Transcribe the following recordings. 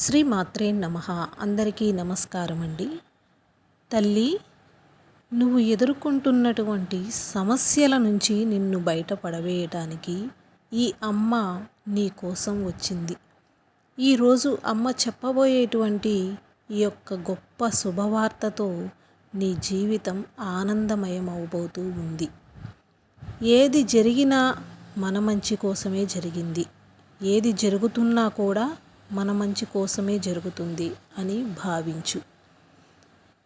శ్రీ మాత్రే నమ. అందరికీ నమస్కారం అండి తల్లి నువ్వు ఎదుర్కొంటున్నటువంటి సమస్యల నుంచి నిన్ను బయటపడవేయటానికి ఈ అమ్మ నీ కోసం వచ్చింది. ఈరోజు అమ్మ చెప్పబోయేటువంటి ఈ యొక్క గొప్ప శుభవార్తతో నీ జీవితం ఆనందమయమవబోతూ ఉంది. ఏది జరిగినా మన మంచి కోసమే జరిగింది. ఏది జరుగుతున్నా కూడా మన మంచి కోసమే జరుగుతుంది అని భావించు.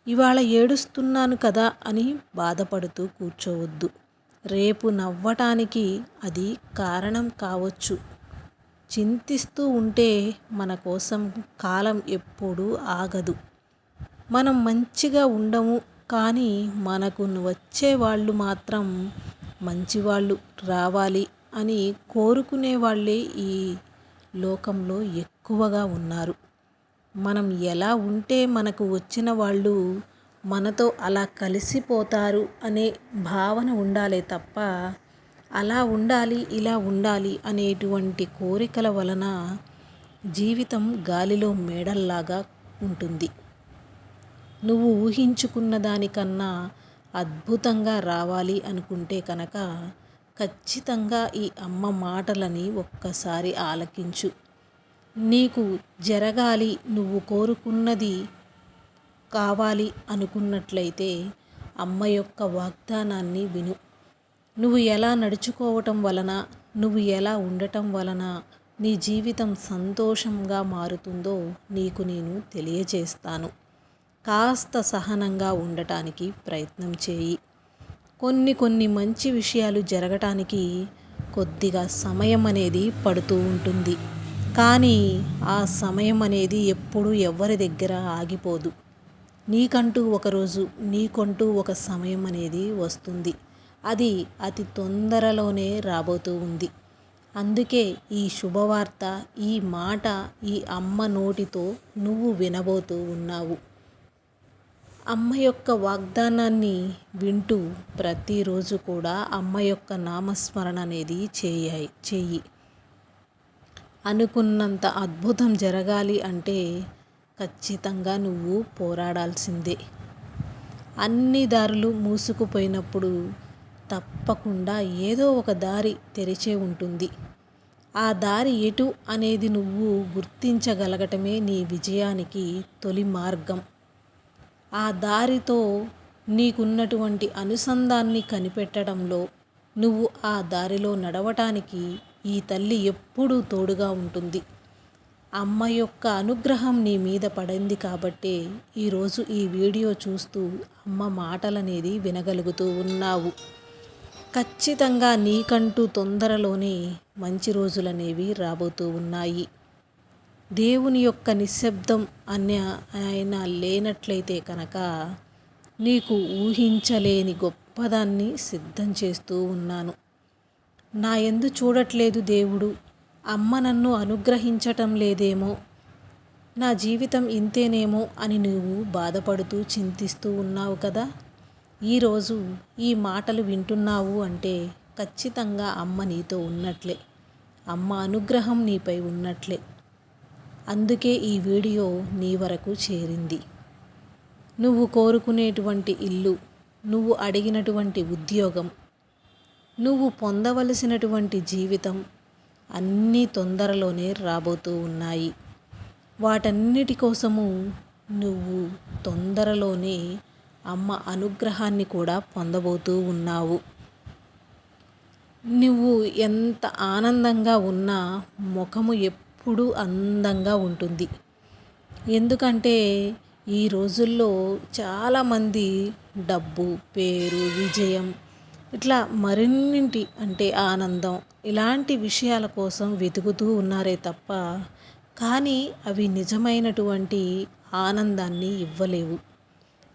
ఇవాళ ఏడుస్తున్నాను కదా అని బాధపడుతూ కూర్చోవద్దు. రేపు నవ్వటానికి అది కారణం కావచ్చు. చింతిస్తూ ఉంటే మన కోసం కాలం ఎప్పుడూ ఆగదు. మనం మంచిగా ఉండము కానీ మనకు వచ్చే వాళ్ళు మాత్రం మంచివాళ్ళు రావాలి అని కోరుకునే వాళ్ళే ఈ లోకంలో ఎక్కువ. ఎక్కువగా ఉన్నారు. మనం ఎలా ఉంటే మనకు వచ్చిన వాళ్ళు మనతో అలా కలిసిపోతారు అనే భావన ఉండాలే తప్ప అలా ఉండాలి ఇలా ఉండాలి అనేటువంటి కోరికల వలన జీవితం గాలిలో మేడల్లాగా ఉంటుంది. నువ్వు ఊహించుకున్న దానికన్నా అద్భుతంగా రావాలి అనుకుంటే కనుక ఖచ్చితంగా ఈ అమ్మ మాటలని ఒక్కసారి ఆలకించు. నీకు జరగాలి నువ్వు కోరుకున్నది కావాలి అనుకున్నట్లయితే అమ్మ యొక్క వాగ్దానాన్ని విను. నువ్వు ఎలా నడుచుకోవటం వలన నువ్వు ఎలా ఉండటం వలన నీ జీవితం సంతోషంగా మారుతుందో నీకు నేను తెలియజేస్తాను. కాస్త సహనంగా ఉండటానికి ప్రయత్నం చేయి. కొన్ని కొన్ని మంచి విషయాలు జరగటానికి కొద్దిగా సమయం అనేది పడుతూ ఉంటుంది. కానీ ఆ సమయం అనేది ఎప్పుడు ఎవరి దగ్గర ఆగిపోదు. నీకంటూ ఒకరోజు నీకంటూ ఒక సమయం అనేది వస్తుంది. అది అతి తొందరలోనే రాబోతూ ఉంది. అందుకే ఈ శుభవార్త ఈ మాట ఈ అమ్మ నోటితో నువ్వు వినబోతూ ఉన్నావు. అమ్మ యొక్క వాగ్దానాన్ని వింటూ ప్రతిరోజు కూడా అమ్మ యొక్క నామస్మరణ అనేది చేయాయి చెయ్యి. అనుకున్నంత అద్భుతం జరగాలి అంటే ఖచ్చితంగా నువ్వు పోరాడాల్సిందే. అన్ని దారులు మూసుకుపోయినప్పుడు తప్పకుండా ఏదో ఒక దారి తెరిచే ఉంటుంది. ఆ దారి ఎటు అనేది నువ్వు గుర్తించగలగటమే నీ విజయానికి తొలి మార్గం. ఆ దారితో నీకున్నటువంటి అనుసంధాన్ని కనిపెట్టడంలో నువ్వు ఆ దారిలో నడవటానికి ఈ తల్లి ఎప్పుడూ తోడుగా ఉంటుంది. అమ్మ యొక్క అనుగ్రహం నీ మీద పడింది కాబట్టే ఈరోజు ఈ వీడియో చూస్తూ అమ్మ మాటలనేది వినగలుగుతూ ఉన్నావు. ఖచ్చితంగా నీకంటూ తొందరలోనే మంచి రోజులనేవి రాబోతూ ఉన్నాయి. దేవుని యొక్క నిశ్శబ్దం అనే ఆయన లేనట్లయితే కనుక నీకు ఊహించలేని గొప్పదాన్ని సిద్ధం చేస్తూ ఉన్నాను. నా ఎందు చూడట్లేదు దేవుడు. అమ్మ నన్ను అనుగ్రహించటం లేదేమో. నా జీవితం ఇంతేనేమో అని నువ్వు బాధపడుతూ చింతిస్తూ ఉన్నావు కదా? ఈరోజు ఈ మాటలు వింటున్నావు అంటే ఖచ్చితంగా అమ్మ నీతో ఉన్నట్లే. అమ్మ అనుగ్రహం నీపై ఉన్నట్లే. అందుకే ఈ వీడియో నీ వరకు చేరింది. నువ్వు కోరుకునేటువంటి ఇల్లు నువ్వు అడిగినటువంటి ఉద్యోగం నువ్వు పొందవలసినటువంటి జీవితం అన్నీ తొందరలోనే రాబోతూ ఉన్నాయి. వాటన్నిటి కోసము నువ్వు తొందరలోనే అమ్మ అనుగ్రహాన్ని కూడా పొందబోతూ ఉన్నావు. నువ్వు ఎంత ఆనందంగా ఉన్నా ముఖము ఎప్పుడూ అందంగా ఉంటుంది. ఎందుకంటే ఈ రోజుల్లో చాలామంది డబ్బు పేరు విజయం ఇట్లా మరిన్నింటి అంటే ఆనందం ఇలాంటి విషయాల కోసం వెతుకుతూ ఉన్నారే తప్ప కానీ అవి నిజమైనటువంటి ఆనందాన్ని ఇవ్వలేవు.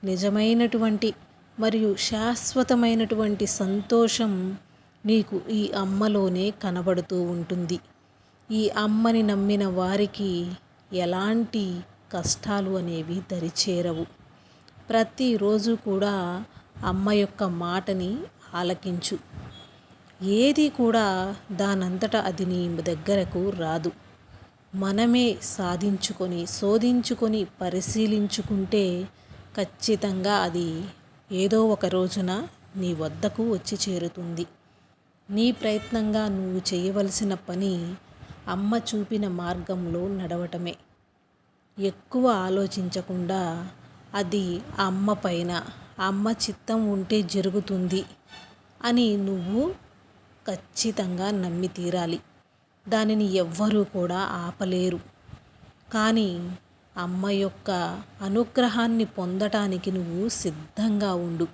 నిజమైనటువంటి మరియు శాశ్వతమైనటువంటి సంతోషం నీకు ఈ అమ్మలోనే కనబడుతూ ఉంటుంది. ఈ అమ్మని నమ్మిన వారికి ఎలాంటి కష్టాలు అనేవి దరిచేరవు. ప్రతిరోజు కూడా అమ్మ యొక్క మాటని ఆలకించు. ఏది కూడా దానంతట అది నీ దగ్గరకు రాదు. మనమే సాధించుకొని శోధించుకొని పరిశీలించుకుంటే ఖచ్చితంగా అది ఏదో ఒక రోజున నీ వద్దకు వచ్చి చేరుతుంది. నీ ప్రయత్నంగా నువ్వు చేయవలసిన పని అమ్మ చూపిన మార్గంలో నడవటమే. ఎక్కువ ఆలోచించకుండా అది అమ్మ పైన అమ్మ చిత్తం ఉంటే జరుగుతుంది అని నువ్వు ఖచ్చితంగా నమ్మి తీరాలి. దానిని ఎవ్వరూ కూడా ఆపలేరు. కానీ అమ్మ యొక్క అనుగ్రహాన్ని పొందటానికి నువ్వు సిద్ధంగా ఉండు.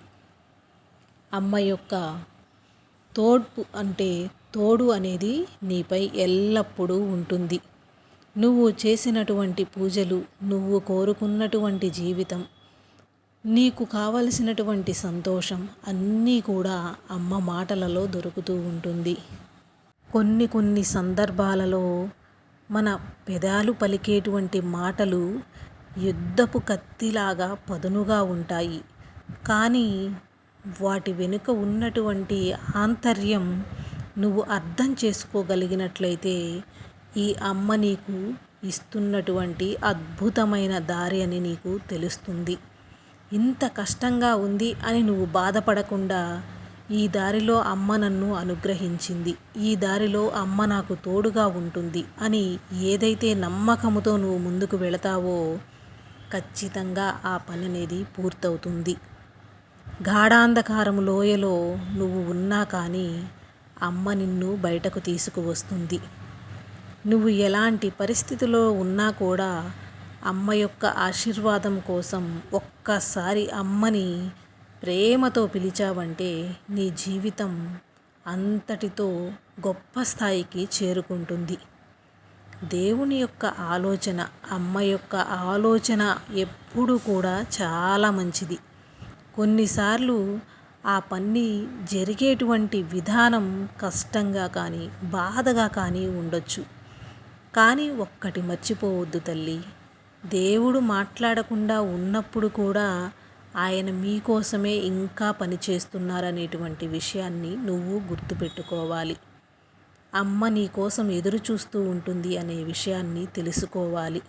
అమ్మ యొక్క తోడ్పు అంటే తోడు అనేది నీపై ఎల్లప్పుడూ ఉంటుంది. నువ్వు చేసినటువంటి పూజలు నువ్వు కోరుకున్నటువంటి జీవితం నీకు కావలసినటువంటి సంతోషం అన్నీ కూడా అమ్మ మాటలలో దొరుకుతూ ఉంటుంది. కొన్ని కొన్ని సందర్భాలలో మన పెదాలు పలికేటువంటి మాటలు యుద్ధపు కత్తిలాగా పదునుగా ఉంటాయి. కానీ వాటి వెనుక ఉన్నటువంటి ఆంతర్యం నువ్వు అర్థం చేసుకోగలిగినట్లయితే ఈ అమ్మ నీకు ఇస్తున్నటువంటి అద్భుతమైన దారి అని నీకు తెలుస్తుంది. ఇంత కష్టంగా ఉంది అని నువ్వు బాధపడకుండా ఈ దారిలో అమ్మ నన్ను అనుగ్రహించింది. ఈ దారిలో అమ్మ నాకు తోడుగా ఉంటుంది అని ఏదైతే నమ్మకముతో నువ్వు ముందుకు వెళతావో ఖచ్చితంగా ఆ పని అనేది పూర్తవుతుంది. గాఢాంధకారం లోయలో నువ్వు ఉన్నా కానీ అమ్మ నిన్ను బయటకు తీసుకువస్తుంది. నువ్వు ఎలాంటి పరిస్థితిలో ఉన్నా కూడా అమ్మ యొక్క ఆశీర్వాదం కోసం ఒక్కసారి అమ్మని ప్రేమతో పిలిచావంటే నీ జీవితం అంతటితో గొప్ప స్థాయికి చేరుకుంటుంది. దేవుని యొక్క ఆలోచన అమ్మ యొక్క ఆలోచన ఎప్పుడు కూడా చాలా మంచిది. కొన్నిసార్లు ఆ పని జరిగేటువంటి విధానం కష్టంగా కానీ బాధగా కానీ ఉండొచ్చు. కానీ ఒక్కటి మర్చిపోవద్దు తల్లి దేవుడు మాట్లాడకుండా ఉన్నప్పుడు కూడా ఆయన మీకోసమే ఇంకా పనిచేస్తున్నారనేటువంటి విషయాన్ని నువ్వు గుర్తుపెట్టుకోవాలి. అమ్మ నీ కోసం ఎదురు చూస్తూ ఉంటుంది అనే విషయాన్ని తెలుసుకోవాలి.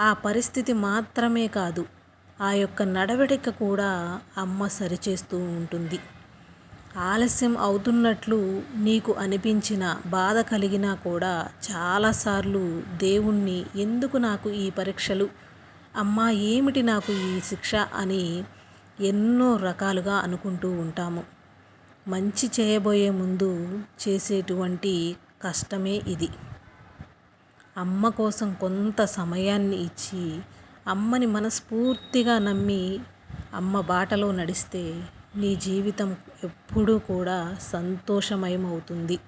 ఆ పరిస్థితి మాత్రమే కాదు ఆ యొక్క నడవడిక కూడా అమ్మ సరిచేస్తూ ఉంటుంది. ఆలస్యం అవుతున్నట్లు నీకు అనిపించిన బాధ కలిగినా కూడా చాలాసార్లు దేవుణ్ణి ఎందుకు నాకు ఈ పరీక్షలు? అమ్మా ఏమిటి నాకు ఈ శిక్ష? అని ఎన్నో రకాలుగా అనుకుంటూ ఉంటాము. మంచి చేయబోయే ముందు చేసేటువంటి కష్టమే ఇది. అమ్మ కోసం కొంత సమయాన్ని ఇచ్చి అమ్మని మనస్ఫూర్తిగా నమ్మి అమ్మ బాటలో నడిస్తే నీ జీవితం ఎప్పుడూ కూడా సంతోషమయమవుతుంది.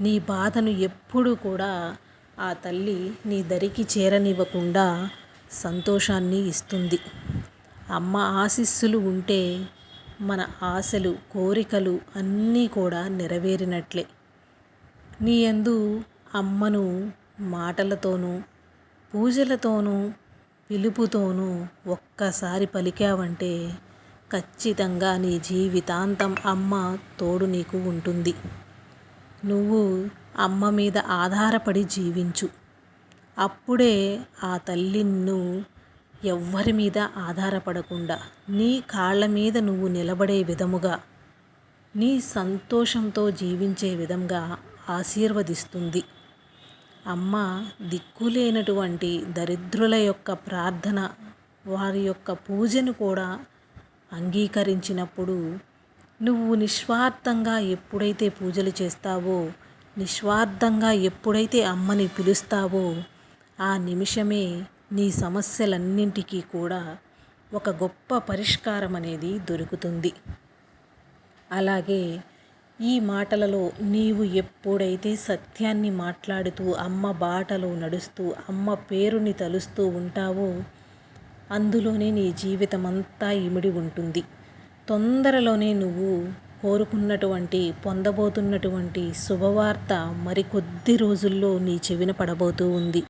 నీ బాధను ఎప్పుడూ కూడా ఆ తల్లి నీ దరికి చేరనివ్వకుండా సంతోషాన్ని ఇస్తుంది. అమ్మ ఆశీస్సులు ఉంటే మన ఆశలు కోరికలు అన్నీ కూడా నెరవేరినట్లే. నీ యందు అమ్మను మాటలతోనూ పూజలతోనూ పిలుపుతోనూ ఒక్కసారి పలికావంటే ఖచ్చితంగా నీ జీవితాంతం అమ్మ తోడు నీకు ఉంటుంది. నువ్వు అమ్మ మీద ఆధారపడి జీవించు. అప్పుడే ఆ తల్లి ఎవ్వరి మీద ఆధారపడకుండా నీ కాళ్ళ మీద నువ్వు నిలబడే విధముగా నీ సంతోషంతో జీవించే విధంగా ఆశీర్వదిస్తుంది. అమ్మ దిక్కులేనటువంటి దరిద్రుల యొక్క ప్రార్థన వారి యొక్క పూజను కూడా అంగీకరించినప్పుడు నువ్వు నిస్వార్థంగా ఎప్పుడైతే పూజలు చేస్తావో నిస్వార్థంగా ఎప్పుడైతే అమ్మని పిలుస్తావో ఆ నిమిషమే నీ సమస్యలన్నింటికీ కూడా ఒక గొప్ప పరిష్కారం అనేది దొరుకుతుంది. అలాగే ఈ మాటలలో నీవు ఎప్పుడైతే సత్యాన్ని మాట్లాడుతూ అమ్మ బాటలో నడుస్తూ అమ్మ పేరుని తలుస్తూ ఉంటావో అందులోనే నీ జీవితం అంతా ఇమిడి ఉంటుంది. తొందరలోనే నువ్వు కోరుకున్నటువంటి పొందబోతున్నటువంటి శుభవార్త మరికొద్ది రోజుల్లో నీ చెవిన పడబోతూ ఉంది.